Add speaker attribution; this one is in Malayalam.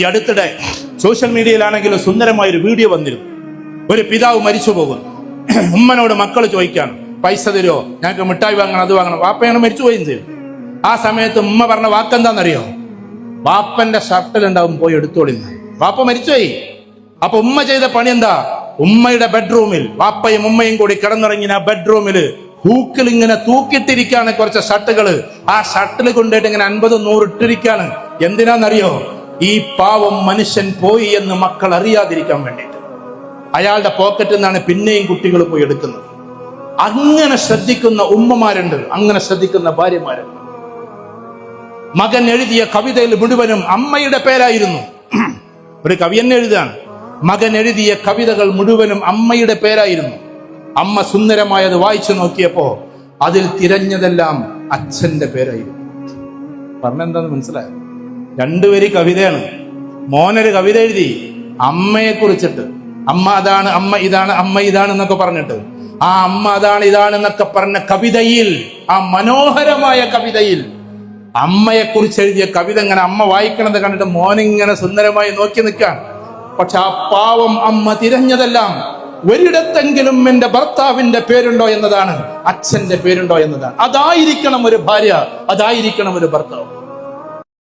Speaker 1: ഈ അടുത്തിടെ സോഷ്യൽ മീഡിയയിലാണെങ്കിലും സുന്ദരമായ ഒരു വീഡിയോ വന്നിരുന്നു. ഒരു പിതാവ് മരിച്ചു പോകുന്നു. ഉമ്മനോട് മക്കൾ ചോദിക്കാണ് പൈസ തരുമോ ഞങ്ങൾക്ക് മിഠായി വാങ്ങണം അത് വാങ്ങണം. വാപ്പയാണ് മരിച്ചു പോയും ചെയ്തു. ആ സമയത്ത് ഉമ്മ പറഞ്ഞ വാക്കെന്താണെന്നറിയോ വാപ്പന്റെ ഷർട്ടിലുണ്ടാവും പോയി എടുത്തോളിന്ന് വാപ്പ മരിച്ചുപോയി. അപ്പൊ ഉമ്മ ചെയ്ത പണി എന്താ? ഉമ്മയുടെ ബെഡ്റൂമിൽ വാപ്പയും ഉമ്മയും കൂടി കിടന്നുറങ്ങിന ബെഡ്റൂമിൽ ഹൂക്കിൽ ഇങ്ങനെ തൂക്കിട്ടിരിക്കാണ് കുറച്ച് ഷർട്ടുകൾ ആ ഷർട്ടിൽ കൊണ്ടുപോയിട്ട് ഇങ്ങനെ അൻപത് നൂറ് ഇട്ടിരിക്കാണ് എന്തിനാന്നറിയോ? ഈ പാവം മനുഷ്യൻ പോയി എന്ന് മക്കൾ അറിയാതിരിക്കാൻ വേണ്ടിയിട്ട്. അയാളുടെ പോക്കറ്റിൽ നിന്നാണ് പിന്നെയും കുട്ടികൾ പോയി എടുക്കുന്നത്. അങ്ങനെ ശ്രദ്ധിക്കുന്ന ഉമ്മമാരുണ്ട് അങ്ങനെ ശ്രദ്ധിക്കുന്ന ഭാര്യമാരുണ്ട്. മകൻ എഴുതിയ കവിതയിൽ മുഴുവനും അമ്മയുടെ പേരായിരുന്നു. ഒരു കവി എന്നെ എഴുതാണ് മകൻ എഴുതിയ കവിതകൾ മുഴുവനും അമ്മയുടെ പേരായിരുന്നു. അമ്മ സുന്ദരമായത് വായിച്ചു നോക്കിയപ്പോ അതിൽ തിരഞ്ഞതെല്ലാം അച്ഛന്റെ പേരായിരുന്നു. പറഞ്ഞെന്താന്ന് മനസ്സിലായോ? രണ്ടുപേര് കവിതയാണ്. മോനൊരു കവിത എഴുതി അമ്മയെ കുറിച്ചിട്ട്. അമ്മ അതാണ് അമ്മ ഇതാണ് അമ്മ ഇതാണ് എന്നൊക്കെ പറഞ്ഞിട്ട്. ആ അമ്മ അതാണ് ഇതാണ് എന്നൊക്കെ പറഞ്ഞ കവിതയിൽ ആ മനോഹരമായ കവിതയിൽ അമ്മയെ കുറിച്ച് എഴുതിയ കവിത ഇങ്ങനെ അമ്മ വായിക്കണത് കണ്ടിട്ട് മോനിങ്ങനെ സുന്ദരമായി നോക്കി നിൽക്കാൻ പക്ഷെ ആ പാവം അമ്മ തിരഞ്ഞതെല്ലാം ഒരിടത്തെങ്കിലും എന്റെ ഭർത്താവിന്റെ പേരുണ്ടോ എന്നതാണ് അച്ഛന്റെ പേരുണ്ടോ എന്നതാണ്. അതായിരിക്കണം ഒരു ഭാര്യ അതായിരിക്കണം ഒരു ഭർത്താവ്.